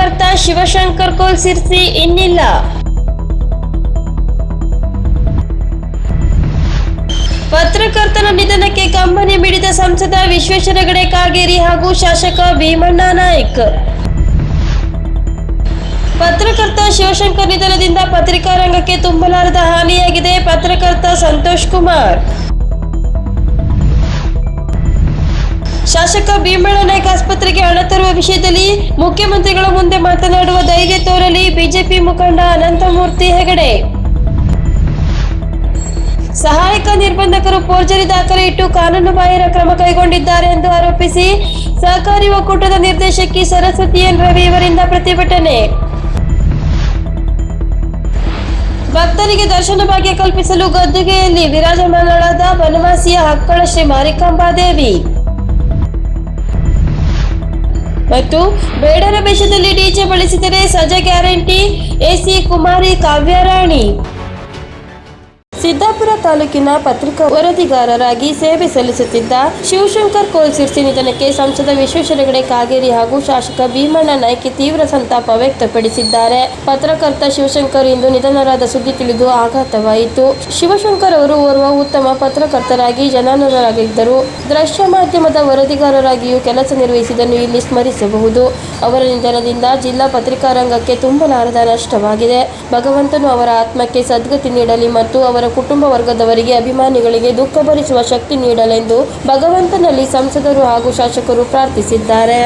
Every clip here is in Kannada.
ಪತ್ರಕರ್ತ ಶಿವಶಂಕರ್ ಕೋಲ್ ಸಿರ್ಸಿ ಇನ್ನಿಲ್ಲ. ಪತ್ರಕರ್ತನ ನಿಧನಕ್ಕೆ ಕಂಬನಿ ಮಿಡಿದ ಸಂಸದ ವಿಶ್ವೇಶ್ವರ ಹೆಗಡೆ ಕಾಗೇರಿ ಹಾಗೂ ಶಾಸಕ ಭೀಮಣ್ಣ ನಾಯ್ಕ್. ಪತ್ರಕರ್ತ ಶಿವಶಂಕರ್ ನಿಧನದಿಂದ ಪತ್ರಿಕಾ ರಂಗಕ್ಕೆ ತುಂಬಲಾರದ ಹಾನಿಯಾಗಿದೆ ಪತ್ರಕರ್ತ ಸಂತೋಷ್ ಕುಮಾರ್. ಶಾಸಕ ಭೀಮಣ್ಣ ನಾಯ್ಕ ಆಸ್ಪತ್ರೆಗೆ ಹಣ ತರುವ ವಿಷಯದಲ್ಲಿ ಮುಖ್ಯಮಂತ್ರಿಗಳ ಮುಂದೆ ಮಾತನಾಡುವ ಧೈರ್ಯ ತೋರಲಿ ಬಿಜೆಪಿ ಮುಖಂಡ ಅನಂತಮೂರ್ತಿ ಹೆಗಡೆ. ಸಹಾಯಕ ನಿರ್ಬಂಧಕರು ಪೋರ್ಜರಿ ದಾಖಲೆ ಇಟ್ಟು ಕಾನೂನುಬಾಹಿರ ಕ್ರಮ ಕೈಗೊಂಡಿದ್ದಾರೆ ಎಂದು ಆರೋಪಿಸಿ ಸಹಕಾರಿ ಒಕ್ಕೂಟದ ನಿರ್ದೇಶಕಿ ಸರಸ್ವತಿ ಎನ್ ರವಿ ಇವರಿಂದ ಪ್ರತಿಭಟನೆ. ಭಕ್ತರಿಗೆ ದರ್ಶನ ಭಾಗ್ಯ ಕಲ್ಪಿಸಲು ಗದ್ದುಗೆಯಲ್ಲಿ ವಿರಾಜಮಾನಳಾದ ವನವಾಸಿಯ ಹಕ್ಕಳ ಶ್ರೀ ಮಾರಿಕಾಂಬಾದೇವಿ. ಮತ್ತು ಬೇಡರ ವೇಷದಲ್ಲಿ ಡಿಜೆ ಬಳಸಿದರೆ ಸಜಾ ಗ್ಯಾರಂಟಿ ಎಸಿ ಕುಮಾರಿ ಕಾವ್ಯರಾಣಿ ಸಿದ್ದಾಪುರ ತಾಲೂಕಿನ ಪತ್ರಿಕಾ ವರದಿಗಾರರಾಗಿ ಸೇವೆ ಸಲ್ಲಿಸುತ್ತಿದ್ದ ಶಿವಶಂಕರ್ ಕೋಲ್ಸಿರ್ಸಿ ನಿಧನಕ್ಕೆ ಸಂಸದ ವಿಶ್ವೇಶ್ವರ ಹೆಗಡೆ ಕಾಗೇರಿ ಹಾಗೂ ಶಾಸಕ ಭೀಮಣ್ಣ ನಾಯ್ಕಿ ತೀವ್ರ ಸಂತಾಪ ವ್ಯಕ್ತಪಡಿಸಿದ್ದಾರೆ. ಪತ್ರಕರ್ತ ಶಿವಶಂಕರ್ ಇಂದು ನಿಧನರಾದ ಸುದ್ದಿ ತಿಳಿದು ಆಘಾತವಾಯಿತು. ಶಿವಶಂಕರ್ ಅವರು ಓರ್ವ ಉತ್ತಮ ಪತ್ರಕರ್ತರಾಗಿ ಜನಾನರಾಗಿದ್ದರು. ದೃಶ್ಯ ಮಾಧ್ಯಮದ ವರದಿಗಾರರಾಗಿಯೂ ಕೆಲಸ ನಿರ್ವಹಿಸಿದನ್ನು ಇಲ್ಲಿ ಸ್ಮರಿಸಬಹುದು. ಅವರ ನಿಧನದಿಂದ ಜಿಲ್ಲಾ ಪತ್ರಿಕಾ ರಂಗಕ್ಕೆ ತುಂಬಲಾರದ ನಷ್ಟವಾಗಿದೆ. ಭಗವಂತನು ಅವರ ಆತ್ಮಕ್ಕೆ ಸದ್ಗತಿ ನೀಡಲಿ ಮತ್ತು ಅವರ ಕುಟುಂಬ ವರ್ಗದವರಿಗೆ ಅಭಿಮಾನಿಗಳಿಗೆ ದುಃಖ ಭರಿಸುವ ಶಕ್ತಿ ನೀಡಲೆಂದು ಭಗವಂತನಲ್ಲಿ ಸಂಸದರು ಹಾಗೂ ಶಾಸಕರು ಪ್ರಾರ್ಥಿಸಿದ್ದಾರೆ.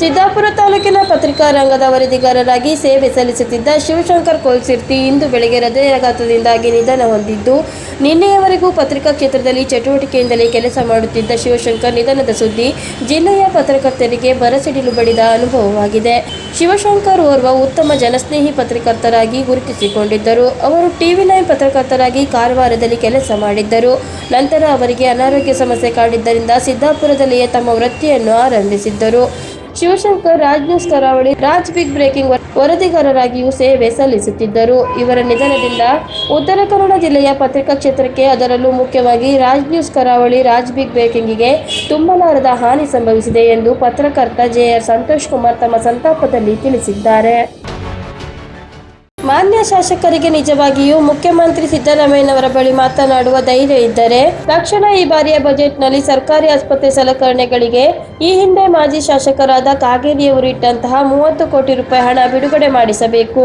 ಸಿದ್ದಾಪುರ ತಾಲೂಕಿನ ಪತ್ರಿಕಾ ರಂಗದ ವರದಿಗಾರರಾಗಿ ಸೇವೆ ಸಲ್ಲಿಸುತ್ತಿದ್ದ ಶಿವಶಂಕರ್ ಕೋಲ್ಸಿರ್ತಿ ಇಂದು ಬೆಳಗ್ಗೆ ಹೃದಯಾಘಾತದಿಂದಾಗಿ ನಿಧನ ಹೊಂದಿದ್ದು, ನಿನ್ನೆಯವರೆಗೂ ಪತ್ರಿಕಾ ಕ್ಷೇತ್ರದಲ್ಲಿ ಚಟುವಟಿಕೆಯಿಂದಲೇ ಕೆಲಸ ಮಾಡುತ್ತಿದ್ದ ಶಿವಶಂಕರ್ ನಿಧನದ ಸುದ್ದಿ ಜಿಲ್ಲೆಯ ಪತ್ರಕರ್ತರಿಗೆ ಬರಸಿಡಿಲು ಬಡಿದ ಅನುಭವವಾಗಿದೆ. ಶಿವಶಂಕರ್ ಓರ್ವ ಉತ್ತಮ ಜನಸ್ನೇಹಿ ಪತ್ರಕರ್ತರಾಗಿ ಗುರುತಿಸಿಕೊಂಡಿದ್ದರು. ಅವರು ಟಿವಿ ನೈನ್ ಪತ್ರಕರ್ತರಾಗಿ ಕಾರವಾರದಲ್ಲಿ ಕೆಲಸ ಮಾಡಿದ್ದರು. ನಂತರ ಅವರಿಗೆ ಅನಾರೋಗ್ಯ ಸಮಸ್ಯೆ ಕಾಡಿದ್ದರಿಂದ ಸಿದ್ದಾಪುರದಲ್ಲಿಯೇ ತಮ್ಮ ವೃತ್ತಿಯನ್ನು ಆರಂಭಿಸಿದ್ದರು. ಶಿವಶಂಕರ್ ರಾಜ್ ನ್ಯೂಸ್ ಕರಾವಳಿ ರಾಜ್ ಬಿಗ್ ಬ್ರೇಕಿಂಗ್ ವರ- ವರದಿಗಾರರಾಗಿಯೂ ಸೇವೆ ಸಲ್ಲಿಸುತ್ತಿದ್ದರು. ಇವರ ನಿಧನದಿಂದ ಉತ್ತರ ಕನ್ನಡ ಜಿಲ್ಲೆಯ ಪತ್ರಿಕಾ ಕ್ಷೇತ್ರಕ್ಕೆ ಅದರಲ್ಲೂ ಮುಖ್ಯವಾಗಿ ರಾಜ್ ನ್ಯೂಸ್ ಕರಾವಳಿ ರಾಜ್ ಬಿಗ್ ಬ್ರೇಕಿಂಗ್ಗೆ ತುಂಬಲಾರದ ಹಾನಿ ಸಂಭವಿಸಿದೆ ಎಂದು ಪತ್ರಕರ್ತ ಜೆಆರ್ ಸಂತೋಷ್ ಕುಮಾರ್ ತಮ್ಮ ಸಂತಾಪದಲ್ಲಿ ತಿಳಿಸಿದ್ದಾರೆ. ಮಾನ್ಯ ಶಾಸಕರಿಗೆ ನಿಜವಾಗಿಯೂ ಮುಖ್ಯಮಂತ್ರಿ ಸಿದ್ದರಾಮಯ್ಯನವರ ಬಳಿ ಮಾತನಾಡುವ ಧೈರ್ಯ ಇದ್ದರೆ ತಕ್ಷಣ ಈ ಬಾರಿಯ ಬಜೆಟ್ನಲ್ಲಿ ಸರ್ಕಾರಿ ಆಸ್ಪತ್ರೆ ಸಲಕರಣೆಗಳಿಗೆ ಈ ಹಿಂದೆ ಮಾಜಿ ಶಾಸಕರಾದ ಕಾಗೇರಿಯವರು ಇಟ್ಟಂತಹ ಮೂವತ್ತು ಕೋಟಿ ರೂಪಾಯಿ ಹಣ ಬಿಡುಗಡೆ ಮಾಡಿಸಬೇಕು.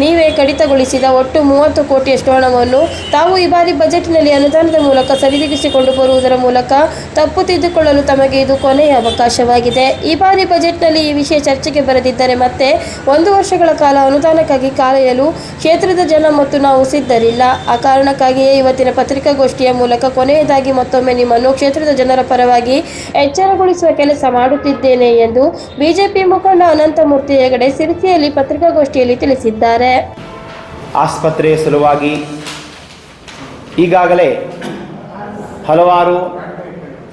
ನೀವೇ ಕಡಿತಗೊಳಿಸಿದ ಒಟ್ಟು ಮೂವತ್ತು ಕೋಟಿಯಷ್ಟು ಹಣವನ್ನು ತಾವು ಈ ಬಾರಿ ಬಜೆಟ್ನಲ್ಲಿ ಅನುದಾನದ ಮೂಲಕ ಸರಿದೂಗಿಸಿಕೊಂಡು ಬರುವುದರ ಮೂಲಕ ತಪ್ಪು ತಿದ್ದುಕೊಳ್ಳಲು ತಮಗೆ ಇದು ಕೊನೆಯ ಅವಕಾಶವಾಗಿದೆ. ಈ ಬಾರಿ ಬಜೆಟ್ನಲ್ಲಿ ಈ ವಿಷಯ ಚರ್ಚೆಗೆ ಬರದಿದ್ದರೆ ಮತ್ತೆ ಒಂದು ವರ್ಷಗಳ ಕಾಲ ಅನುದಾನಕ್ಕಾಗಿ ಕ್ಷೇತ್ರದ ಜನ ಮತ್ತು ನಾವು ಸಿದ್ಧರಿಲ್ಲ. ಆ ಕಾರಣಕ್ಕಾಗಿಯೇ ಇವತ್ತಿನ ಪತ್ರಿಕಾಗೋಷ್ಠಿಯ ಮೂಲಕ ಕೊನೆಯದಾಗಿ ಮತ್ತೊಮ್ಮೆ ನಿಮ್ಮನ್ನು ಕ್ಷೇತ್ರದ ಜನರ ಪರವಾಗಿ ಎಚ್ಚರಗೊಳಿಸುವ ಕೆಲಸ ಮಾಡುತ್ತಿದ್ದೇನೆ ಎಂದು ಬಿಜೆಪಿ ಮುಖಂಡ ಅನಂತಮೂರ್ತಿ ಹೆಗಡೆ ಸಿರಿಸಿಯಲ್ಲಿ ಪತ್ರಿಕಾಗೋಷ್ಠಿಯಲ್ಲಿ ತಿಳಿಸಿದ್ದಾರೆ. ಆಸ್ಪತ್ರೆಯ ಸಲುವಾಗಿ ಈಗಾಗಲೇ ಹಲವಾರು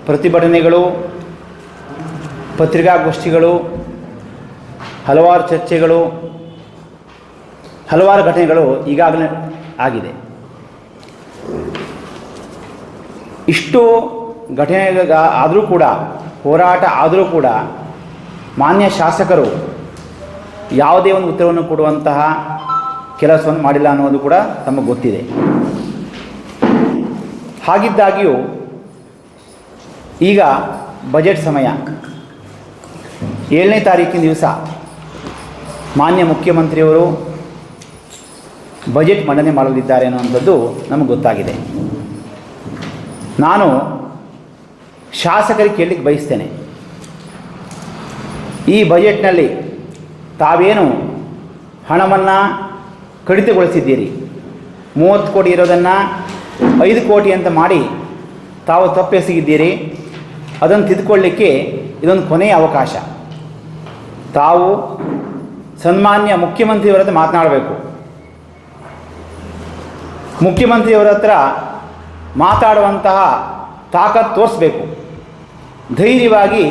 ಪ್ರತಿಭಟನೆಗಳು, ಪತ್ರಿಕಾಗೋಷ್ಠಿಗಳು, ಹಲವಾರು ಚರ್ಚೆಗಳು ಹಲವಾರು ಘಟನೆಗಳು ಈಗಾಗಲೇ ಆಗಿದೆ. ಇಷ್ಟು ಘಟನೆ ಆದರೂ ಕೂಡ, ಹೋರಾಟ ಆದರೂ ಕೂಡ ಮಾನ್ಯ ಶಾಸಕರು ಯಾವುದೇ ಒಂದು ಉತ್ತರವನ್ನು ಕೊಡುವಂತಹ ಕೆಲಸವನ್ನು ಮಾಡಿಲ್ಲ ಅನ್ನೋದು ಕೂಡ ತಮಗೆ ಗೊತ್ತಿದೆ. ಹಾಗಿದ್ದಾಗಿಯೂ ಈಗ ಬಜೆಟ್ ಸಮಯ. ಏಳನೇ ತಾರೀಕಿನ ದಿವಸ ಮಾನ್ಯ ಮುಖ್ಯಮಂತ್ರಿಯವರು ಬಜೆಟ್ ಮಂಡನೆ ಮಾಡಲಿದ್ದಾರೆ ಅನ್ನುವಂಥದ್ದು ನಮಗೆ ಗೊತ್ತಾಗಿದೆ. ನಾನು ಶಾಸಕರಿಗೆ ಕೇಳಲಿಕ್ಕೆ ಬಯಸ್ತೇನೆ. ಈ ಬಜೆಟ್ನಲ್ಲಿ ತಾವೇನು ಹಣವನ್ನು ಕಡಿತಗೊಳಿಸಿದ್ದೀರಿ? ಮೂವತ್ತು ಕೋಟಿ ಇರೋದನ್ನು ಐದು ಕೋಟಿ ಅಂತ ಮಾಡಿ ತಾವು ತಪ್ಪೆಸಗಿದ್ದೀರಿ. ಅದನ್ನು ತಿದ್ದುಕೊಳ್ಳಿಕ್ಕೆ ಇದೊಂದು ಕೊನೆಯ ಅವಕಾಶ. ತಾವು ಸನ್ಮಾನ್ಯ ಮುಖ್ಯಮಂತ್ರಿಯವರ ಮಾತನಾಡಬೇಕು. ಮುಖ್ಯಮಂತ್ರಿಯವರ ಹತ್ರ ಮಾತಾಡುವಂತಹ ತಾಕತ್ತು ತೋರಿಸ್ಬೇಕು. ಧೈರ್ಯವಾಗಿ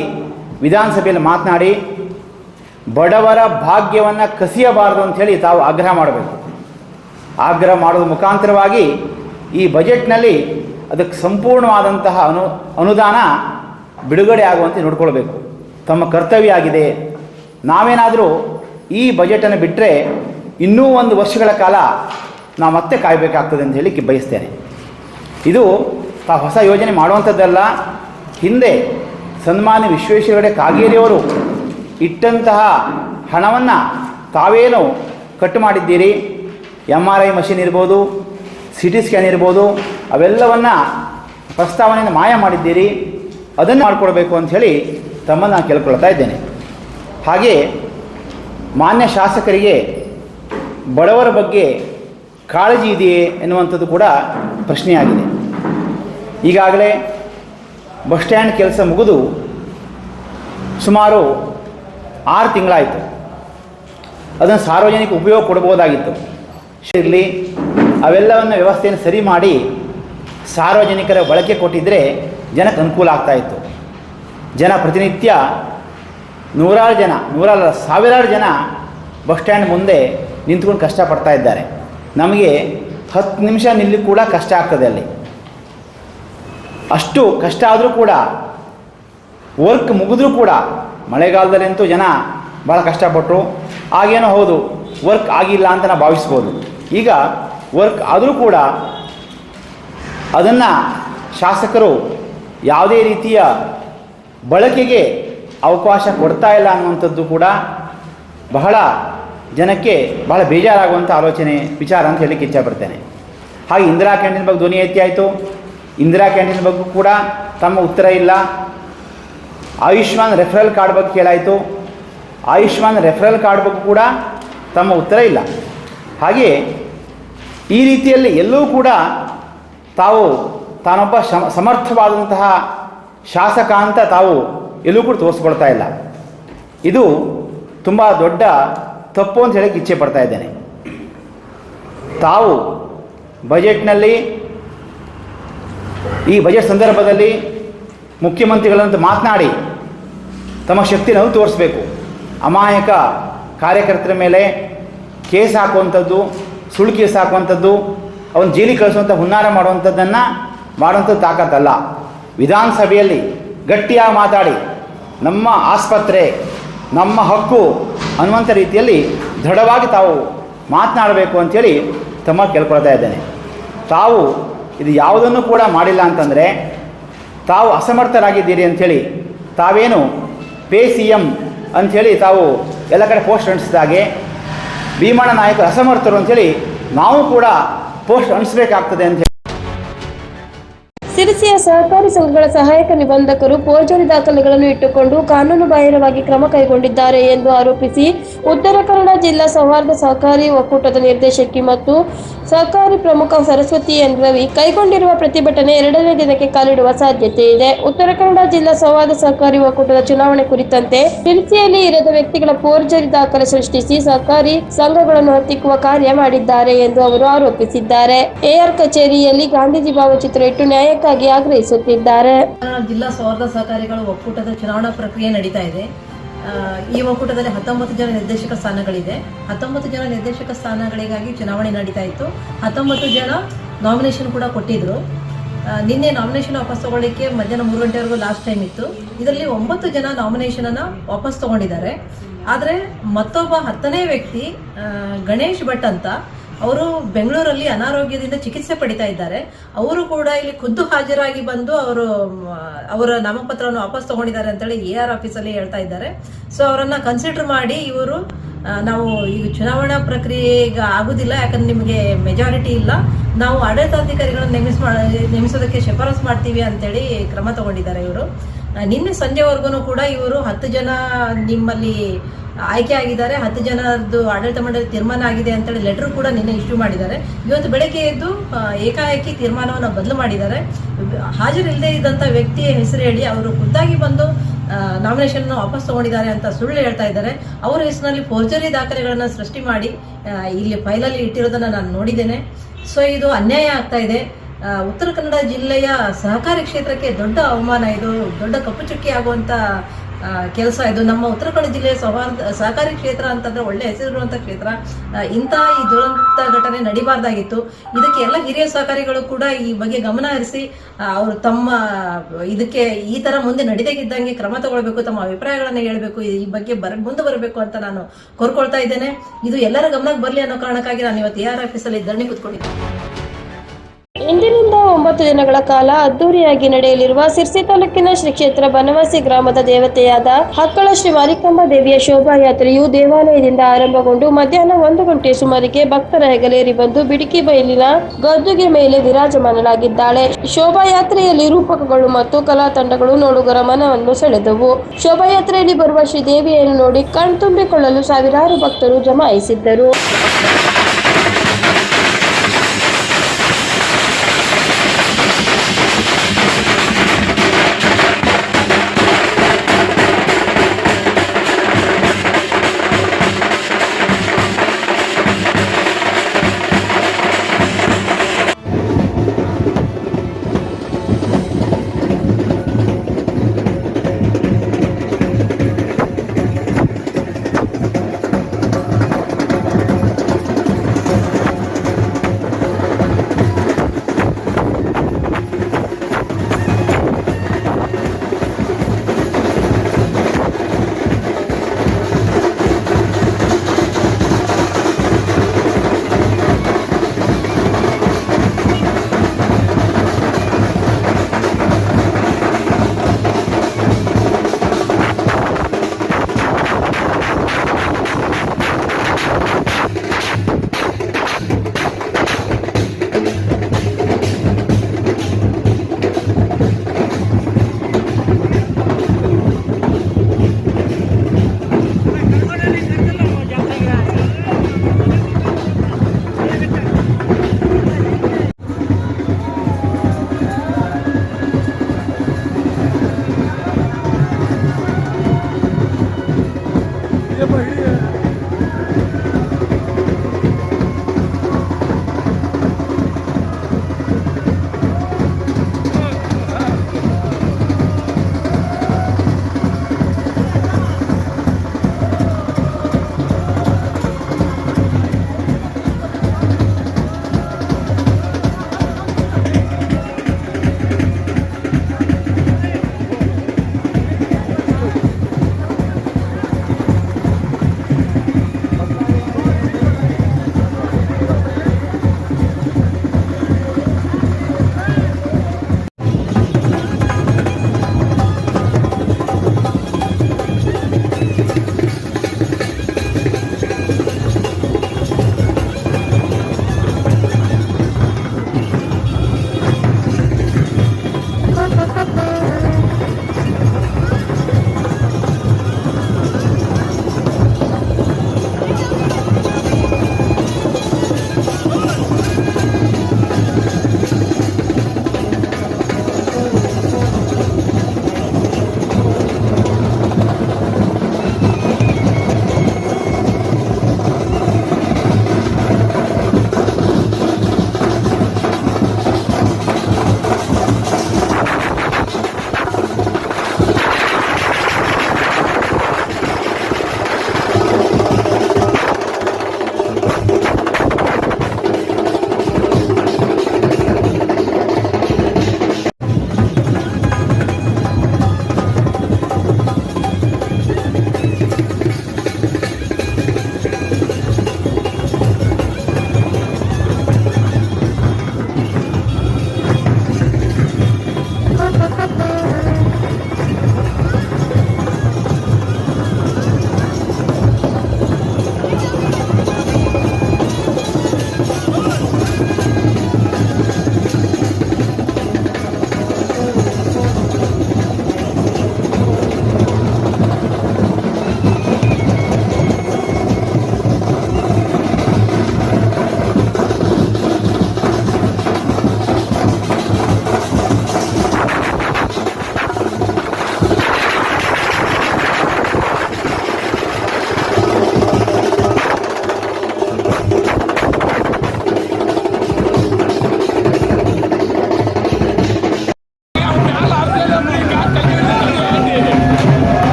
ವಿಧಾನಸಭೆಯಲ್ಲಿ ಮಾತನಾಡಿ, ಬಡವರ ಭಾಗ್ಯವನ್ನು ಕಸಿಯಬಾರದು ಅಂಥೇಳಿ ತಾವು ಆಗ್ರಹ ಮಾಡಬೇಕು. ಆಗ್ರಹ ಮಾಡೋದ್ರ ಮುಖಾಂತರವಾಗಿ ಈ ಬಜೆಟ್ನಲ್ಲಿ ಅದಕ್ಕೆ ಸಂಪೂರ್ಣವಾದಂತಹ ಅನು, ಅನುದಾನ ಬಿಡುಗಡೆ ಆಗುವಂತೆ ನೋಡ್ಕೊಳ್ಬೇಕು. ತಮ್ಮ ಕರ್ತವ್ಯ ಆಗಿದೆ. ನಾವೇನಾದರೂ ಈ ಬಜೆಟನ್ನು ಬಿಟ್ಟರೆ ಇನ್ನೂ ಒಂದು ವರ್ಷಗಳ ಕಾಲ ನಾವು ಮತ್ತೆ ಕಾಯಬೇಕಾಗ್ತದೆ ಅಂತ ಹೇಳಿ ಬಯಸ್ತೇನೆ ಇದು ತಾ ಹೊಸ ಯೋಜನೆ ಮಾಡುವಂಥದ್ದಲ್ಲ. ಹಿಂದೆ ಸನ್ಮಾನ್ಯ ವಿಶ್ವೇಶ್ವರಗಡೆ ಕಾಗೇರಿಯವರು ಇಟ್ಟಂತಹ ಹಣವನ್ನು ತಾವೇನು ಕಟ್ಟು ಮಾಡಿದ್ದೀರಿ? ಎಂ ಆರ್ ಐ ಮಷಿನ್ ಇರ್ಬೋದು ಸಿ ಟಿ ಸ್ಕ್ಯಾನ್ ಇರ್ಬೋದು, ಅವೆಲ್ಲವನ್ನು ಪ್ರಸ್ತಾವನೆಯಿಂದ ಮಾಯ ಮಾಡಿದ್ದೀರಿ? ಅದನ್ನು ಮಾಡಿಕೊಡ್ಬೇಕು ಅಂಥೇಳಿ ತಮ್ಮನ್ನು ನಾನು ಕೇಳ್ಕೊಳ್ತಾ ಇದ್ದೇನೆ. ಹಾಗೆ ಮಾನ್ಯ ಶಾಸಕರಿಗೆ ಬಡವರ ಬಗ್ಗೆ ಕಾಳಜಿ ಇದೆಯೇ ಎನ್ನುವಂಥದ್ದು ಕೂಡ ಪ್ರಶ್ನೆಯಾಗಿದೆ. ಈಗಾಗಲೇ ಬಸ್ ಸ್ಟ್ಯಾಂಡ್ ಕೆಲಸ ಮುಗಿದು ಸುಮಾರು ಆರು ತಿಂಗಳಾಯಿತು. ಅದನ್ನು ಸಾರ್ವಜನಿಕ ಉಪಯೋಗ ಕೊಡ್ಬೋದಾಗಿತ್ತು ಇರಲಿ ಅವೆಲ್ಲವನ್ನು ವ್ಯವಸ್ಥೆಯನ್ನು ಸರಿ ಮಾಡಿ ಸಾರ್ವಜನಿಕರ ಬಳಕೆ ಕೊಟ್ಟಿದ್ದರೆ ಜನಕ್ಕೆ ಅನುಕೂಲ ಆಗ್ತಾಯಿತ್ತು ಜನ ಪ್ರತಿನಿತ್ಯ ನೂರಾರು ಜನ ನೂರಾರು ಸಾವಿರಾರು ಜನ ಬಸ್ ಸ್ಟ್ಯಾಂಡ್ ಮುಂದೆ ನಿಂತ್ಕೊಂಡು ಕಷ್ಟಪಡ್ತಾ ಇದ್ದಾರೆ. ನಮಗೆ ಹತ್ತು ನಿಮಿಷ ನಿಲ್ಲಿ ಕೂಡ ಕಷ್ಟ ಆಗ್ತದೆ ಅಲ್ಲಿ. ಅಷ್ಟು ಕಷ್ಟ ಆದರೂ ಕೂಡ ವರ್ಕ್ ಮುಗಿದ್ರೂ ಕೂಡ, ಮಳೆಗಾಲದಲ್ಲಂತೂ ಜನ ಭಾಳ ಕಷ್ಟಪಟ್ಟರು ಆಗೇನೋ ಹೌದು ವರ್ಕ್ ಆಗಿಲ್ಲ ಅಂತ ನಾವು ಭಾವಿಸ್ಬೋದು. ಈಗ ವರ್ಕ್ ಆದರೂ ಕೂಡ ಅದನ್ನು ಶಾಸಕರು ಯಾವುದೇ ರೀತಿಯ ಬಳಕೆಗೆ ಅವಕಾಶ ಕೊಡ್ತಾ ಇಲ್ಲ ಅನ್ನುವಂಥದ್ದು ಕೂಡ ಬಹಳ ಜನಕ್ಕೆ ಭಾಳ ಬೇಜಾರಾಗುವಂಥ ಆಲೋಚನೆ, ವಿಚಾರ ಅಂತ ಹೇಳಲಿಕ್ಕೆ ಇಚ್ಛಪಡ್ತೇನೆ ಹಾಗೆ ಇಂದಿರಾ ಕ್ಯಾಂಟೀನ್ ಬಗ್ಗೆ ಧ್ವನಿ ಎತ್ತಿ ಆಯಿತು. ಇಂದಿರಾ ಕ್ಯಾಂಟೀನ್ ಬಗ್ಗೆ ಕೂಡ ತಮ್ಮ ಉತ್ತರ ಇಲ್ಲ. ಆಯುಷ್ಮಾನ್ ರೆಫರಲ್ ಕಾರ್ಡ್ ಬಗ್ಗೆ ಕೇಳಾಯಿತು. ಆಯುಷ್ಮಾನ್ ರೆಫರಲ್ ಕಾರ್ಡ್ ಬಗ್ಗೆ ಕೂಡ ತಮ್ಮ ಉತ್ತರ ಇಲ್ಲ. ಹಾಗೆಯೇ ಈ ರೀತಿಯಲ್ಲಿ ಎಲ್ಲೂ ಕೂಡ ತಾವು ತಾನೊಬ್ಬ ಸಮರ್ಥವಾದಂತಹ ಶಾಸಕ ಅಂತ ತಾವು ಎಲ್ಲೂ ಕೂಡ ತೋರಿಸ್ಕೊಳ್ತಾ ಇಲ್ಲ. ಇದು ತುಂಬ ದೊಡ್ಡ ತಪ್ಪು ಅಂತ ಹೇಳಕ್ಕೆ ಇಚ್ಛೆ ಪಡ್ತಾ ಇದ್ದೇನೆ. ತಾವು ಬಜೆಟ್ನಲ್ಲಿ ಈ ಬಜೆಟ್ ಸಂದರ್ಭದಲ್ಲಿ ಮುಖ್ಯಮಂತ್ರಿಗಳಂತ ಮಾತನಾಡಿ ತಮ್ಮ ಶಕ್ತಿಯನ್ನು ತೋರಿಸ್ಬೇಕು. ಅಮಾಯಕ ಕಾರ್ಯಕರ್ತರ ಮೇಲೆ ಕೇಸ್ ಹಾಕುವಂಥದ್ದು, ಸುಳ್ಳು ಕೇಸ್ ಹಾಕುವಂಥದ್ದು, ಅವನು ಜೈಲಿಗೆ ಕಳಿಸುವಂಥ ಹುನ್ನಾರ ಮಾಡುವಂಥದ್ದನ್ನು ಮಾಡುವಂಥದ್ದು ತಾಕತ್ತಲ್ಲ. ವಿಧಾನಸಭೆಯಲ್ಲಿ ಗಟ್ಟಿಯಾಗಿ ಮಾತಾಡಿ ನಮ್ಮ ಆಸ್ಪತ್ರೆ, ನಮ್ಮ ಹಕ್ಕು ಅನ್ನುವಂಥ ರೀತಿಯಲ್ಲಿ ದೃಢವಾಗಿ ತಾವು ಮಾತನಾಡಬೇಕು ಅಂಥೇಳಿ ತಮ್ಮ ಕೇಳ್ಕೊಳ್ತಾ ಇದ್ದೇನೆ. ತಾವು ಇದು ಯಾವುದನ್ನು ಕೂಡ ಮಾಡಿಲ್ಲ ಅಂತಂದರೆ ತಾವು ಅಸಮರ್ಥರಾಗಿದ್ದೀರಿ ಅಂಥೇಳಿ ತಾವೇನು ಪೇ ಸಿ ಎಂ ಅಂಥೇಳಿ ತಾವು ಎಲ್ಲ ಕಡೆ ಪೋಸ್ಟ್ ಅಂಟಿಸಿದಾಗೆ ಭೀಮಣ್ಣ ನಾಯಕರು ಅಸಮರ್ಥರು ಅಂಥೇಳಿ ನಾವು ಕೂಡ ಪೋಸ್ಟ್ ಅಂಟಿಸ್ಬೇಕಾಗ್ತದೆ ಅಂತ ಸಿರಿಸಿಯ ಸಹಕಾರಿ ಸಂಘಗಳ ಸಹಾಯಕ ನಿಬಂಧಕರು ಪೋರ್ಜರಿ ದಾಖಲೆಗಳನ್ನು ಇಟ್ಟುಕೊಂಡು ಕಾನೂನು ಬಾಹಿರವಾಗಿ ಕ್ರಮ ಕೈಗೊಂಡಿದ್ದಾರೆ ಎಂದು ಆರೋಪಿಸಿ ಉತ್ತರ ಕನ್ನಡ ಜಿಲ್ಲಾ ಸೌಹಾರ್ದ ಸಹಕಾರಿ ಒಕ್ಕೂಟದ ನಿರ್ದೇಶಕಿ ಮತ್ತು ಸಹಕಾರಿ ಪ್ರಮುಖ ಸರಸ್ವತಿ ಎನ್ ರವಿ ಕೈಗೊಂಡಿರುವ ಪ್ರತಿಭಟನೆ ಎರಡನೇ ದಿನಕ್ಕೆ ಕಾಲಿಡುವ ಸಾಧ್ಯತೆ ಇದೆ. ಉತ್ತರ ಕನ್ನಡ ಜಿಲ್ಲಾ ಸೌಹಾರ್ದ ಸಹಕಾರಿ ಒಕ್ಕೂಟದ ಚುನಾವಣೆ ಕುರಿತಂತೆ ಸಿರಿಸಿಯಲ್ಲಿ ಇರದ ವ್ಯಕ್ತಿಗಳ ಪೋರ್ಜರಿ ದಾಖಲೆ ಸೃಷ್ಟಿಸಿ ಸಹಕಾರಿ ಸಂಘಗಳನ್ನು ಹತ್ತಿಕ್ಕುವ ಕಾರ್ಯ ಮಾಡಿದ್ದಾರೆ ಎಂದು ಅವರು ಆರೋಪಿಸಿದ್ದಾರೆ. ಎಆರ್ ಕಚೇರಿಯಲ್ಲಿ ಗಾಂಧೀಜಿ ಭಾವಚಿತ್ರ ಇಟ್ಟು ನ್ಯಾಯಕ್ಕಾಗಿ ಆಗ್ರಹಿಸುತ್ತಿದ್ದಾರೆ. ಜಿಲ್ಲಾ ಸೌಹಾರ್ದ ಸಹಕಾರಿಗಳ ಒಕ್ಕೂಟದ ಚುನಾವಣಾ ಪ್ರಕ್ರಿಯೆ ನಡೀತಾ ಇದೆ. ಈ ಒಕ್ಕೂಟದಲ್ಲಿ ಹತ್ತೊಂಬತ್ತು ಜನ ನಿರ್ದೇಶಕ ಸ್ಥಾನಗಳಿದೆ. ಹತ್ತೊಂಬತ್ತು ಜನ ನಿರ್ದೇಶಕ ಸ್ಥಾನಗಳಿಗಾಗಿ ಚುನಾವಣೆ ನಡೀತಾ ಇತ್ತು. ಹತ್ತೊಂಬತ್ತು ಜನ ನಾಮಿನೇಷನ್ ಕೂಡ ಕೊಟ್ಟಿದ್ರು. ನಿನ್ನೆ ನಾಮಿನೇಷನ್ ವಾಪಸ್ ತಗೊಳ್ಳಿಕ್ಕೆ ಮಧ್ಯಾಹ್ನ ಮೂರು ಗಂಟೆವರೆಗೂ ಲಾಸ್ಟ್ ಟೈಮ್ ಇತ್ತು. ಇದರಲ್ಲಿ ಒಂಬತ್ತು ಜನ ನಾಮಿನೇಷನ್ ಅನ್ನ ವಾಪಸ್ ತಗೊಂಡಿದ್ದಾರೆ. ಆದರೆ ಮತ್ತೊಬ್ಬ ಹತ್ತನೇ ವ್ಯಕ್ತಿ ಗಣೇಶ್ ಭಟ್ ಅಂತ ಅವರು ಬೆಂಗಳೂರಲ್ಲಿ ಅನಾರೋಗ್ಯದಿಂದ ಚಿಕಿತ್ಸೆ ಪಡಿತಾ ಇದ್ದಾರೆ. ಅವರು ಕೂಡ ಇಲ್ಲಿ ಖುದ್ದು ಹಾಜರಾಗಿ ಬಂದು ಅವರು, ಅವರ ನಾಮಪತ್ರವನ್ನು ವಾಪಸ್ ತಗೊಂಡಿದ್ದಾರೆ ಅಂತೇಳಿ ಎ ಆರ್ ಆಫೀಸಲ್ಲಿ ಹೇಳ್ತಾ ಇದ್ದಾರೆ. ಸೊ ಅವರನ್ನ ಕನ್ಸಿಡರ್ ಮಾಡಿ ಇವರು ನಾವು ಈಗ ಚುನಾವಣಾ ಪ್ರಕ್ರಿಯೆ ಈಗ ಆಗುದಿಲ್ಲ, ಯಾಕಂದ್ರೆ ನಿಮಗೆ ಮೆಜಾರಿಟಿ ಇಲ್ಲ. ನಾವು ಆಡಳಿತಾಧಿಕಾರಿಗಳನ್ನು ನೇಮಿಸ್ ನೇಮಿಸೋದಕ್ಕೆ ಶಿಫಾರಸ್ ಮಾಡ್ತೀವಿ ಅಂತೇಳಿ ಕ್ರಮ ತಗೊಂಡಿದ್ದಾರೆ ಇವರು. ನಿನ್ನೆ ಸಂಜೆವರೆಗೂ ಕೂಡ ಇವರು ಹತ್ತು ಜನ ನಿಮ್ಮಲ್ಲಿ ಆಯ್ಕೆ ಆಗಿದ್ದಾರೆ, ಹತ್ತು ಜನರದ್ದು ಆಡಳಿತ ಮಂಡಳಿ ತೀರ್ಮಾನ ಆಗಿದೆ ಅಂತೇಳಿ ಲೆಟರ್ ಕೂಡ ನಿನ್ನೆ ಇಶ್ಯೂ ಮಾಡಿದ್ದಾರೆ. ಇವತ್ತು ಬೆಳಗ್ಗೆ ಎದ್ದು ಏಕಾಏಕಿ ತೀರ್ಮಾನವನ್ನು ಬದಲು ಮಾಡಿದ್ದಾರೆ. ಹಾಜರಿಲ್ಲದೆ ಇದ್ದಂಥ ವ್ಯಕ್ತಿಯ ಹೆಸರು ಹೇಳಿ ಅವರು ಖುದ್ದಾಗಿ ಬಂದು ನಾಮಿನೇಷನ್ ವಾಪಸ್ ತಗೊಂಡಿದ್ದಾರೆ ಅಂತ ಸುಳ್ಳು ಹೇಳ್ತಾ ಇದ್ದಾರೆ. ಅವರ ಹೆಸರಿನಲ್ಲಿ ಫೋರ್ಜರಿ ದಾಖಲೆಗಳನ್ನು ಸೃಷ್ಟಿ ಮಾಡಿ ಇಲ್ಲಿ ಫೈಲಲ್ಲಿ ಇಟ್ಟಿರೋದನ್ನ ನಾನು ನೋಡಿದ್ದೇನೆ. ಸೊ ಇದು ಅನ್ಯಾಯ ಆಗ್ತಾ ಇದೆ. ಉತ್ತರ ಕನ್ನಡ ಜಿಲ್ಲೆಯ ಸಹಕಾರಿ ಕ್ಷೇತ್ರಕ್ಕೆ ದೊಡ್ಡ ಅವಮಾನ, ಇದು ದೊಡ್ಡ ಕಪ್ಪು ಚುಕ್ಕಿ ಆಗುವಂತ ಕೆಲಸ ಇದು ನಮ್ಮ ಉತ್ತರ ಕನ್ನಡ ಜಿಲ್ಲೆಯ ಸೌಹಾರ್ದ, ಸಹಕಾರಿ ಕ್ಷೇತ್ರ ಅಂತಂದ್ರೆ ಒಳ್ಳೆ ಹೆಸರಿರುವಂಥ ಕ್ಷೇತ್ರ. ಇಂತಹ ಈ ದುರಂತ ಘಟನೆ ನಡಿಬಾರ್ದಾಗಿತ್ತು. ಇದಕ್ಕೆ ಎಲ್ಲ ಹಿರಿಯ ಸಹಕಾರಿಗಳು ಕೂಡ ಈ ಬಗ್ಗೆ ಗಮನ ಹರಿಸಿ ಅವರು ತಮ್ಮ ಇದಕ್ಕೆ ಈ ತರ ಮುಂದೆ ನಡೀದಾಗಿದ್ದಂಗೆ ಕ್ರಮ ತಗೊಳ್ಬೇಕು, ತಮ್ಮ ಅಭಿಪ್ರಾಯಗಳನ್ನ ಹೇಳ್ಬೇಕು, ಈ ಬಗ್ಗೆ ಬರ, ಮುಂದೆ ಬರಬೇಕು ಅಂತ ನಾನು ಕೋರ್ಕೊಳ್ತಾ ಇದ್ದೇನೆ. ಇದು ಎಲ್ಲರ ಗಮನಕ್ಕೆ ಬರಲಿ ಅನ್ನೋ ಕಾರಣಕ್ಕಾಗಿ ನಾನು ಇವತ್ತು ಎ ಆರ್ ಆಫೀಸಲ್ಲಿ ಧರಣಿ ಕೂತ್ಕೊಂಡಿದ್ದೀನಿ ಇಂದಿನಿಂದ ಒಂಬತ್ತು ದಿನಗಳ ಕಾಲ ಅದ್ದೂರಿಯಾಗಿ ನಡೆಯಲಿರುವ ಸಿರ್ಸಿ ತಾಲೂಕಿನ ಶ್ರೀ ಕ್ಷೇತ್ರ ಬನವಾಸಿ ಗ್ರಾಮದ ದೇವತೆಯಾದ ಹಕ್ಕಳ ಶ್ರೀ ಮಾರಿಕಾಂಬ ದೇವಿಯ ಶೋಭಾಯಾತ್ರೆಯು ದೇವಾಲಯದಿಂದ ಆರಂಭಗೊಂಡು ಮಧ್ಯಾಹ್ನ ಒಂದು ಗಂಟೆ ಸುಮಾರಿಗೆ ಭಕ್ತರ ಹೆಗಲೇರಿ ಬಂದು ಬಿಡಿಕಿ ಬಯಲಿನ ಗದ್ದುಗೆ ಮೇಲೆ ವಿರಾಜಮಾನಲಾಗಿದ್ದಾಳೆ ಶೋಭಾಯಾತ್ರೆಯಲ್ಲಿ ರೂಪಕಗಳು ಮತ್ತು ಕಲಾ ತಂಡಗಳು ನೋಡುಗರ ಮನವನ್ನು ಸೆಳೆದವು. ಶೋಭಾಯಾತ್ರೆಯಲ್ಲಿ ಬರುವ ಶ್ರೀ ದೇವಿಯನ್ನು ನೋಡಿ ಕಣ್ತುಂಬಿಕೊಳ್ಳಲು ಸಾವಿರಾರು ಭಕ್ತರು ಜಮಾಯಿಸಿದ್ದರು.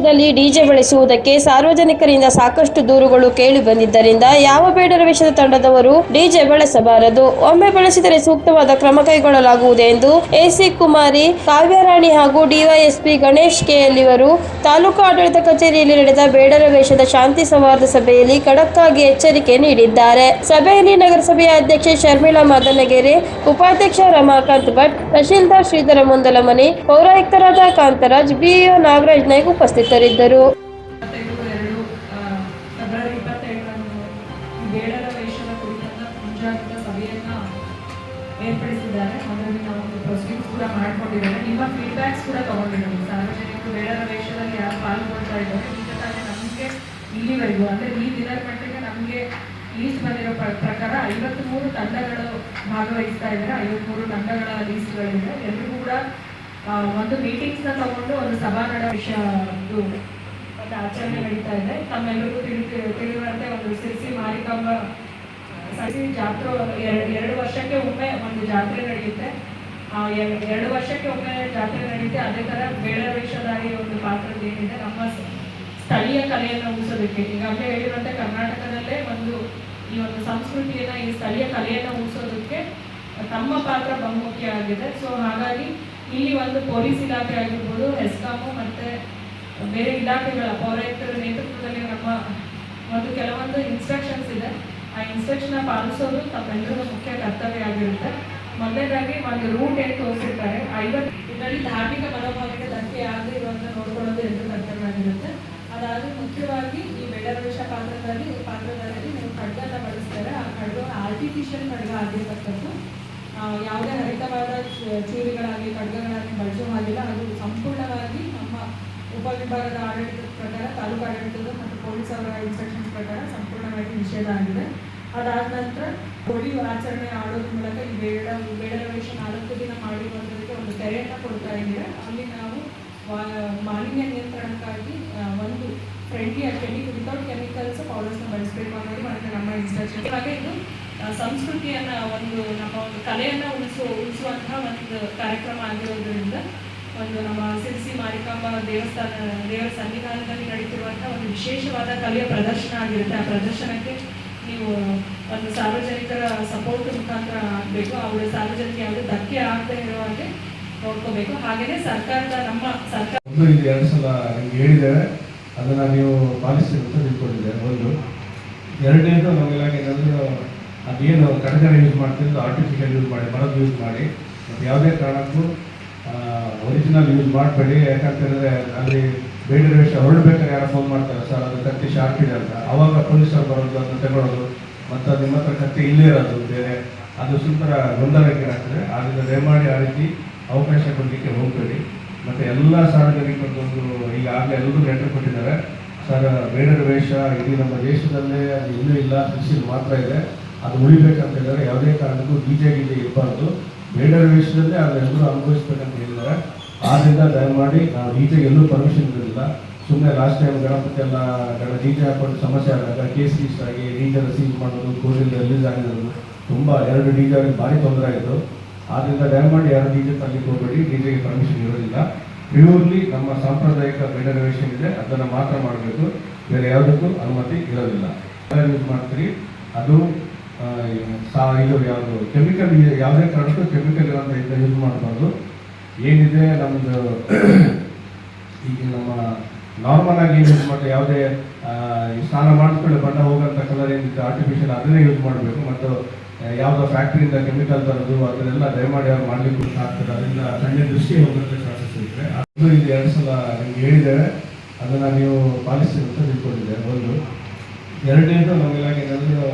ವೇಷದಲ್ಲಿ ಡಿಜೆ ಬಳಸುವುದಕ್ಕೆ ಸಾರ್ವಜನಿಕರಿಂದ ಸಾಕಷ್ಟು ದೂರುಗಳು ಕೇಳಿ ಬಂದಿದ್ದರಿಂದ ಯಾವ ಬೇಡರ ವೇಷದ ತಂಡದವರು ಡಿಜೆ ಬಳಸಬಾರದು? ಒಮ್ಮೆ ಬಳಸಿದರೆ ಸೂಕ್ತವಾದ ಕ್ರಮ ಕೈಗೊಳ್ಳಲಾಗುವುದು ಎಂದು ಎಸಿ ಕುಮಾರಿ ಕಾವ್ಯರಾಣಿ ಹಾಗೂ ಡಿವೈಎಸ್ಪಿ ಗಣೇಶ್ ಕೆಎಲ್ ಇವರು ತಾಲೂಕು ಆಡಳಿತ ಕಚೇರಿಯಲ್ಲಿ ನಡೆದ ಬೇಡರ ವೇಷದ ಶಾಂತಿ ಸಂವಾದ ಸಭೆಯಲ್ಲಿ ಖಡಕ್ಕಾಗಿ ಎಚ್ಚರಿಕೆ ನೀಡಿದ್ದಾರೆ. ಸಭೆಯಲ್ಲಿ ನಗರಸಭೆಯ ಅಧ್ಯಕ್ಷೆ ಶರ್ಮಿಳಾ ಮಾದನಗೆರೆ, ಉಪಾಧ್ಯಕ್ಷ ರಮಾಕಾಂತ್ ಭಟ್, ತಹಶೀಲ್ದಾರ್ ಶ್ರೀಧರ ಮುಂದಲಮನಿ, ಪೌರಾಯುಕ್ತರಾದ ಕಾಂತರಾಜ್, ಬಿಇಒ ನಾಗರಾಜ್ ನಾಯ್ಕ್ ಉಪಸ್ಥಿತರಿದ್ದರು. ಸಭೆಯನ್ನ ಏರ್ಪಡಿಸಿದ್ದಾರೆ ಅದರಲ್ಲಿ ನಾವು ಒಂದು ಪ್ರೊಸೀಡಿಂಗ್ಸ್ ಕೂಡ ಮಾಡ್ಕೊಂಡಿದ್ದೇವೆ ನಿಮ್ಮ ಫೀಡ್ಬ್ಯಾಕ್ಸ್ ಕೂಡ ತಗೊಂಡಿದ್ದೇವೆ ಸಾರ್ವಜನಿಕರು ಬೇಡರ ವೇಷದಲ್ಲಿ ಯಾರು ಪಾಲ್ಗೊಳ್ತಾ ಇದ್ದಾರೆ ಈಗ ತಾನೇ ನಮಗೆ ಇಲ್ಲಿವರೆಗೂ ಅಂದರೆ ಈ ದಿನದ ಮಟ್ಟಿಗೆ ನಮಗೆ ಲೀಸ್ಟ್ ಬಂದಿರೋ ಪ್ರಕಾರ ಐವತ್ತ್ಮೂರು ತಂಡಗಳು ಭಾಗವಹಿಸ್ತಾ ಇದ್ದಾರೆ ಐವತ್ತ್ಮೂರು ತಂಡಗಳ ಲೀಸ್ಟ್ಗಳಿದೆ ಎಲ್ಲರೂ ಕೂಡ ಒಂದು ಮೀಟಿಂಗ್ಸ್ನ ತಗೊಂಡು ಒಂದು ಸಭಾಂಗಣ ವಿಷಯ, ಒಂದು ಆಚರಣೆ ನಡೀತಾ ಇದೆ. ತಮ್ಮೆಲ್ಲರಿಗೂ ತಿಳಿ ತಿಳಿಯುವಂತೆ ಒಂದು ಸಿರಿಸಿ ಮಾರಿಕಂಬ ಸಸಿ ಜಾತ್ರೆ ಎರಡು ಎರಡು ವರ್ಷಕ್ಕೆ ಒಮ್ಮೆ ಒಂದು ಜಾತ್ರೆ ನಡೆಯುತ್ತೆ. ಎರಡು ವರ್ಷಕ್ಕೆ ಒಮ್ಮೆ ಜಾತ್ರೆ ನಡೆಯುತ್ತೆ. ಅದೇ ಥರ ಬೇಡ ವೇಷಧಾರಿ ಒಂದು ಪಾತ್ರದ ಏನಿದೆ, ನಮ್ಮ ಸ್ಥಳೀಯ ಕಲೆಯನ್ನು ಉಳಿಸೋದಕ್ಕೆ. ಈಗಾಗಲೇ ಹೇಳಿರುವಂತೆ ಕರ್ನಾಟಕದಲ್ಲೇ ಒಂದು ಈ ಒಂದು ಸಂಸ್ಕೃತಿಯನ್ನು, ಈ ಸ್ಥಳೀಯ ಕಲೆಯನ್ನು ಉಳಿಸೋದಕ್ಕೆ ತಮ್ಮ ಪಾತ್ರ ಬಹುಮುಖ್ಯ ಆಗಿದೆ. ಸೊ ಹಾಗಾಗಿ ಇಲ್ಲಿ ಒಂದು ಪೊಲೀಸ್ ಇಲಾಖೆ ಆಗಿರ್ಬೋದು, ಹೆಸ್ಕಾಮು ಮತ್ತೆ ಬೇರೆ ಇಲಾಖೆಗಳ ಪೌರಾಯುಕ್ತರ ನೇತೃತ್ವದಲ್ಲಿ ನಮ್ಮ ಒಂದು ಕೆಲವೊಂದು ಇನ್ಸ್ಟ್ರಕ್ಷನ್ಸ್ ಇದೆ. ಆ ಇನ್ಸ್ಟ್ರಕ್ಷನ್ ಪಾಲಿಸೋದು ತಮ್ಮೆಲ್ಲರ ಮುಖ್ಯ ಕರ್ತವ್ಯ ಆಗಿರುತ್ತೆ. ಮೊದಲನೇದಾಗಿ ಒಂದು ರೂಟ್ ಏನು ತೋರಿಸಿರ್ತಾರೆ, ಐವತ್ತು ಇದರಲ್ಲಿ ಧಾರ್ಮಿಕ ಮನೋಭಾವಕ್ಕೆ ಧಕ್ಕೆ ಆಗದೆ ಇರುವಂತ ನೋಡ್ಕೊಳ್ಳೋದು ಎಲ್ಲರೂ ಕರ್ತವ್ಯ ಆಗಿರುತ್ತೆ. ಅದಾದ್ರೂ ಮುಖ್ಯವಾಗಿ ಈ ಬೆಳವೇಶ ಪಾತ್ರದಲ್ಲಿ ಪಾತ್ರದಲ್ಲಿ ನೀವು ಖಡ್ಗನ ಬಳಸ್ತಾರೆ. ಆ ಖಡ್ಗ ಆರ್ಟಿಫಿಷಿಯಲ್ ಖಡ್ಗ ಆಗಿರ್ತಕ್ಕಂಥ ಯಾವುದೇ ಹರಿತವಾದ ಚೂರಿಗಳಾಗಲಿ, ಖಡ್ಗಗಳಾಗಲಿ ಬಳಸೋ ಹಾಗಿಲ್ಲ. ಅದು ಸಂಪೂರ್ಣವಾಗಿ ನಮ್ಮ ಉಪವಿಭಾಗದ ಆಡಳಿತದ ಪ್ರಕಾರ, ತಾಲೂಕು ಆಡಳಿತದ ಮತ್ತು ಪೊಲೀಸ್ ಅವರ ಇನ್ಸ್ಟ್ರಕ್ಷನ್ಸ್ ಪ್ರಕಾರ ಸಂಪೂರ್ಣವಾಗಿ ನಿಷೇಧ ಆಗಿದೆ. ಅದಾದ ನಂತರ ಹೋಳಿ ಆಚರಣೆ ಆಡೋದ್ರ ಮೂಲಕ ಈ ಬೇಡ ಬೇಡರವೇಶ ನಾಲ್ಕು ದಿನ ಒಂದು ತೆರೆಯನ್ನು ಕೊಡ್ತಾ ಇದ್ದೀರ? ಅಲ್ಲಿ ನಾವು ಮಾಲಿನ್ಯ ನಿಯಂತ್ರಣಕ್ಕಾಗಿ ಒಂದು ಫ್ರೆಂಡ್ಲಿ ಕೆಮಿಕ್ ವಿತೌಟ್ ಕೆಮಿಕಲ್ಸ್ ಪೌಡರ್ಸ್ನ ಬಳಸಬೇಕು ಅನ್ನೋದು ಮತ್ತೆ ನಮ್ಮ ಇನ್ಸ್ಟ್ರಕ್ಷನ್ ಹಾಗೆ ಇದು ಸಂಸ್ಕೃತಿಯನ್ನ ಒಂದು ನಮ್ಮ ಒಂದು ಕಲೆಯನ್ನ ಉಳಿಸುವ ಉಳಿಸುವಂತಹ ಒಂದು ಕಾರ್ಯಕ್ರಮ ಆಗಿರೋದ್ರಿಂದ ಒಂದು ನಮ್ಮ ಸಿರಿಸಿ ಮಾರಿಕಾಂಬ ದೇವಸ್ಥಾನ, ದೇವರ ಸನ್ನಿಧಾನದಲ್ಲಿ ನಡೀತಿರುವಂತಹ ಒಂದು ವಿಶೇಷವಾದ ಕಲೆಯ ಪ್ರದರ್ಶನ ಆಗಿರುತ್ತೆ. ಆ ಪ್ರದರ್ಶನಕ್ಕೆ ನೀವು ಒಂದು ಸಾರ್ವಜನಿಕರ ಸಪೋರ್ಟ್ ಮುಖಾಂತರ ಆಗಬೇಕು. ಅವರ ಸಾರ್ವಜನಿಕ ಯಾವುದೇ ಧಕ್ಕೆ ಆಗದೆ ಇರೋ ಹಾಗೆ ನೋಡ್ಕೋಬೇಕು. ಹಾಗೇನೆ ಸರ್ಕಾರದ ನಮ್ಮ ಸರ್ಕಾರ ಇದು ಎರಡು ಸಲ ಹೇಳಿದ್ದೇವೆ ಅದನ್ನ ನೀವು ಪಾಲಿಸಿ ಅಂತ ತಿಳ್ಕೊಂಡಿದ್ದೇವೆ ಒಂದು. ಎರಡನೇದು ನಮ್ಮ ಇಲಾಖೆ ಏನಾದರೂ ಅದೇನು ಕಡಿಮೆ ಯೂಸ್ ಮಾಡ್ತಿದ್ದು ಆರ್ಟಿಫಿಷಿಯಲ್ ಯೂಸ್ ಮಾಡಿ ಮರದ ಯೂಸ್ ಮಾಡಿ, ಮತ್ತು ಯಾವುದೇ ಕಾರಣಕ್ಕೂ ಒರಿಜಿನಲ್ ಯೂಸ್ ಮಾಡಬೇಡಿ, ಯಾಕಂತೇಳಿದ್ರೆ ಅಲ್ಲಿ ಬೇಡ ವೇಷ ಹೊರಡ್ಬೇಕಾದ್ರೆ ಯಾರು ಫೋನ್ ಮಾಡ್ತಾರೆ, ಸರ್, ಅದು ಕತ್ತಿ ಶಾರ್ಪ್ ಇದೆ ಅಂತ. ಆವಾಗ ಪೊಲೀಸರು ಬರೋದು, ಅದನ್ನು ತಗೊಳ್ಳೋದು ಮತ್ತು ನಿಮ್ಮ ಹತ್ರ ಕತ್ತಿ ಇಲ್ಲೇ ಇರೋದು, ಬೇರೆ, ಅದು ಸುಂದರ ಗೊಂದಲಕ್ಕೆ ಆಗ್ತದೆ ಆದ್ದರಿಂದ ದಯಮಾಡಿ ಆ ರೀತಿ ಅವಕಾಶ ಕೊಡಲಿಕ್ಕೆ ಹೋಗಬೇಡಿ. ಮತ್ತು ಎಲ್ಲ ಸಾರ್ವಜನಿಕರದೊಂದು ಈಗಾಗಲೇ ಎಲ್ಲರೂ ಲೆಟರ್ ಕೊಟ್ಟಿದ್ದಾರೆ. ಸರ್, ಬೇಡರ ವೇಷ ಇಡೀ ನಮ್ಮ ದೇಶದಲ್ಲೇ ಅದು ಇನ್ನೂ ಇಲ್ಲ ಕೃಷಿ ಮಾತ್ರ ಇದೆ. ಅದು ಉಳಿಬೇಕಂತ ಹೇಳಿದ್ರೆ ಯಾವುದೇ ಕಾರಣಕ್ಕೂ ಡಿ ಜೆ ಗಿಜೆ ಇರಬಾರ್ದು. ಬೇಡರ ವಿಷಯದಲ್ಲಿ ಅದನ್ನೆಲ್ಲರೂ ಅನುಭವಿಸ್ಬೇಕಂತ ಹೇಳಿದ್ದಾರೆ. ಆದ್ದರಿಂದ ದಯಮಾಡಿ ನಾವು ಡಿ ಜೆಗೆ ಎಲ್ಲೂ ಪರ್ಮಿಷನ್ ಇರೋದಿಲ್ಲ. ಸುಮ್ಮನೆ ಲಾಸ್ಟ್ ಟೈಮ್ ಗಣಪತಿ ಎಲ್ಲ ಗಣ ಡಿ ಜೆ ಹಾಕೊಂಡು ಸಮಸ್ಯೆ ಆದಾಗ ಕೇಸ್ ಇಷ್ಟ ಆಗಿ ಡಿ ಜೆ ಸೀಸ್ ಮಾಡೋದು ಕೂಡಲಿಂದ ರಿಲೀಸ್ ಆಗಿರೋದು ತುಂಬ ಎರಡು ಡಿ ಜೆ ಭಾರಿ ತೊಂದರೆ ಆಯಿತು. ಆದ್ದರಿಂದ ದಯಮಾಡಿ ಯಾರು ಡಿ ಜೆ ತರಲಿಕ್ಕೆ ಹೋಗಬೇಡಿ. ಡಿ ಜೆಗೆ ಪರ್ಮಿಷನ್ ಇರೋದಿಲ್ಲ. ಪ್ಯೂರ್ಲಿ ನಮ್ಮ ಸಾಂಪ್ರದಾಯಿಕ ವೇಷನ್ ಇದೆ ಅದನ್ನು ಮಾತ್ರ ಮಾಡಬೇಕು. ಬೇರೆ ಯಾವುದಕ್ಕೂ ಅನುಮತಿ ಇರೋದಿಲ್ಲ. ಯೂಸ್ ಮಾಡ್ತೀರಿ? ಅದು ಇದು ಯಾವುದು? ಕೆಮಿಕಲ್ ಯಾವುದೇ ಕಾರಣಕ್ಕೂ ಕೆಮಿಕಲ್ ಇರೋಂಥ ಇದನ್ನ ಯೂಸ್ ಮಾಡಬಾರ್ದು. ಏನಿದೆ ನಮ್ಮದು ಈಗ ನಮ್ಮ ನಾರ್ಮಲ್ ಆಗಿ ಯೂಸ್ ಮಾಡಿ ಯಾವುದೇ ಸ್ನಾನ ಮಾಡಿಸ್ಕೊಳ್ಳಿ ಬಣ್ಣ ಹೋಗೋಂಥ ಕಲರ್ ಏನಿದೆ ಆರ್ಟಿಫಿಷಿಯಲ್ ಅದನ್ನೇ ಯೂಸ್ ಮಾಡಬೇಕು. ಮತ್ತು ಯಾವುದೋ ಫ್ಯಾಕ್ಟ್ರಿಯಿಂದ ಕೆಮಿಕಲ್ ತರೋದು ಅದನ್ನೆಲ್ಲ ದಯಮಾಡಿ ಅವ್ರು ಮಾಡಲಿಕ್ಕೆ ಆಗ್ತದೆ. ಅದರಿಂದ ಸಣ್ಣ ದೃಷ್ಟಿ ಹೋಗೋದಕ್ಕೆ ಚಾನ್ಸಸ್ ಇರುತ್ತೆ ಅದು ಇದು ಎರಡು ಸಲ ನಿಮ್ಗೆ ಹೇಳಿದ್ದೇವೆ ಅದನ್ನು ನೀವು ಪಾಲಿಸಿ ಅಂತ ತಿಳ್ಕೊಂಡಿದ್ದೇವೆ ಒಂದು. ಎರಡನೇದು ಇಲಾಖೆ ಏನಾದರೂ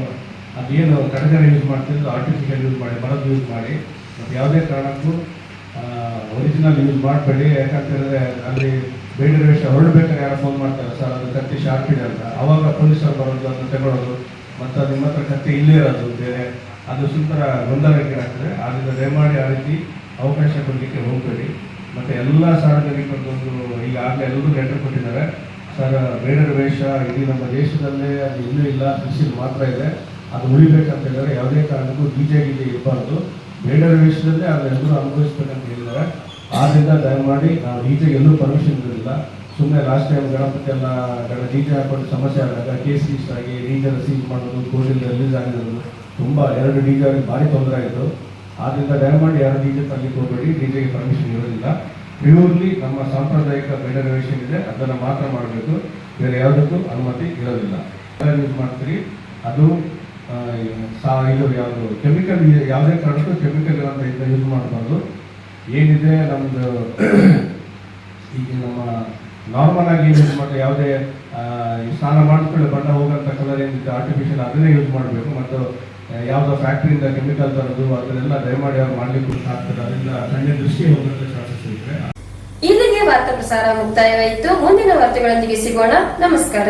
ಅದೇನು ಕಡಗರ ಯೂಸ್ ಮಾಡ್ತಿದ್ದು ಆರ್ಟಿಫಿಷಿಯಲ್ ಯೂಸ್ ಮಾಡಿ ಮರದ್ದು ಯೂಸ್ ಮಾಡಿ, ಮತ್ತು ಯಾವುದೇ ಕಾರಣಕ್ಕೂ ಒರಿಜಿನಲ್ ಯೂಸ್ ಮಾಡಬೇಡಿ, ಯಾಕಂತೇಳಿದ್ರೆ ಅಲ್ಲಿ ಬೇಡ ವೇಷ ಹೊರಡ್ಬೇಕಾದ್ರೆ ಯಾರು ಫೋನ್ ಮಾಡ್ತಾರೆ, ಸರ್, ಅದು ಕತ್ತಿ ಶಾರ್ಪ್ ಇದೆ ಅಂತ. ಅವಾಗ ಪೊಲೀಸರು ಬರೋದು, ಅದನ್ನು ತಗೊಳ್ಳೋದು, ಮತ್ತು ನಿಮ್ಮ ಹತ್ರ ಕತ್ತಿ ಇಲ್ಲೇ ಇರೋದು, ಬೇರೆ, ಅದು ಸುಂದರ ಗೊಂದಲಕ್ಕೆ ಆಗ್ತದೆ. ಆದ್ದರಿಂದ ದಯಮಾಡಿ ಆ ರೀತಿ ಅವಕಾಶ ಕೊಡಲಿಕ್ಕೆ ಹೋಗಬೇಡಿ. ಮತ್ತು ಎಲ್ಲ ಸಾರ್ವಜನಿಕರದೊಂದು ಈಗಾಗಲೇ ಎಲ್ಲರೂ ಲೆಟರ್ ಕೊಟ್ಟಿದ್ದಾರೆ. ಸರ್, ಬೇಡರ ವೇಷ ಇಡೀ ನಮ್ಮ ದೇಶದಲ್ಲೇ ಅದು ಇನ್ನೂ ಇಲ್ಲ ಕೃಷಿಲಿ ಮಾತ್ರ ಇದೆ. ಅದು ಉಳಿಬೇಕಂತ ಹೇಳಿದ್ರೆ ಯಾವುದೇ ಕಾರಣಕ್ಕೂ ಡಿ ಜೆ ಗಿಜೆ ಇರಬಾರ್ದು. ಬೇಡರ ವಿಷಯದಲ್ಲೇ ಅದನ್ನೆಲ್ಲರೂ ಅನುಭವಿಸ್ಬೇಕಂತ ಹೇಳಿದ್ದಾರೆ. ಆದ್ದರಿಂದ ದಯಮಾಡಿ ನಾವು ಜೆಗೆ ಎಲ್ಲೂ ಪರ್ಮಿಷನ್ ಇರೋದಿಲ್ಲ ಸುಮ್ಮನೆ ಲಾಸ್ಟ್ ಟೈಮ್ ಗಣಪತಿ ಎಲ್ಲ ಡಿ ಜೆ ಹಾಕೊಂಡು ಸಮಸ್ಯೆ ಆದಾಗ ಕೇಸ್ ಗೀಸ್ ಆಗಿ ಡೀಜೆಲ್ಲ ಸೀಸ್ ಮಾಡೋದು ಕೋರ್ಟಿಂದ ರಿಲೀಸ್ ಆಗಿರೋದು, ತುಂಬ ಎರಡು ಡಿ ಜೆ ಭಾರಿ ತೊಂದರೆ ಆಯಿತು. ಆದ್ದರಿಂದ ದಯಮಾಡಿ ಯಾರು ಡಿ ಜೆ ತರಲಿಕ್ಕೆ ಹೋಗಬೇಡಿ. ಡಿ ಜೆಗೆ ಪರ್ಮಿಷನ್ ಇರೋದಿಲ್ಲ. ಪ್ಯೂರ್ಲಿ ನಮ್ಮ ಸಾಂಪ್ರದಾಯಿಕ ಫೆಡರೇಷನ್ ಇದೆ ಅದನ್ನು ಮಾತ್ರ ಮಾಡಬೇಕು. ಬೇರೆ ಯಾವುದಕ್ಕೂ ಅನುಮತಿ ಇರೋದಿಲ್ಲ. ಯೂಸ್ ಮಾಡ್ತೀರಿ? ಅದು ಸಾ, ಇದು ಯಾವುದು? ಕೆಮಿಕಲ್ ಯಾವುದೇ ಕಾರಣಕ್ಕೂ ಕೆಮಿಕಲ್ ಅಂತ ಯೂಸ್ ಮಾಡಬಾರ್ದು. ಏನಿದೆ ನಮ್ಮದು ಈಗ ನಮ್ಮ ನಾರ್ಮಲ್ ಆಗಿ ಯೂಸ್ ಮಾಡಿ, ಯಾವುದೇ ಸ್ನಾನ ಮಾಡಿಸ್ಕೊಳ್ಳಿ ಬಣ್ಣ ಹೋಗೋಂಥ ಕಲರ್ ಏನಿದೆ ಆರ್ಟಿಫಿಷಿಯಲ್ ಅದನ್ನೇ ಯೂಸ್ ಮಾಡಬೇಕು. ಮತ್ತು ಯಾವುದೋ ಫ್ಯಾಕ್ಟ್ರಿಯಿಂದ ಕೆಮಿಕಲ್ ತರೋದು ಅದನ್ನೆಲ್ಲ ದಯಮಾಡಿ ಅವ್ರು ಮಾಡಲಿಕ್ಕೆ ಆಗ್ತದೆ. ಅದರಿಂದ ಕಣ್ಣಿನ ದೃಷ್ಟಿ ಹೋಗೋಂಥ ಚಾನ್ಸಸ್ ಇರುತ್ತೆ ಇಲ್ಲಿಗೆ ವಾರ್ತಾ ಪ್ರಸಾರ ಮುಕ್ತಾಯವಾಯಿತು. ಮುಂದಿನ ವಾರ್ತೆಗಳೊಂದಿಗೆ ಸಿಗೋಣ. ನಮಸ್ಕಾರ.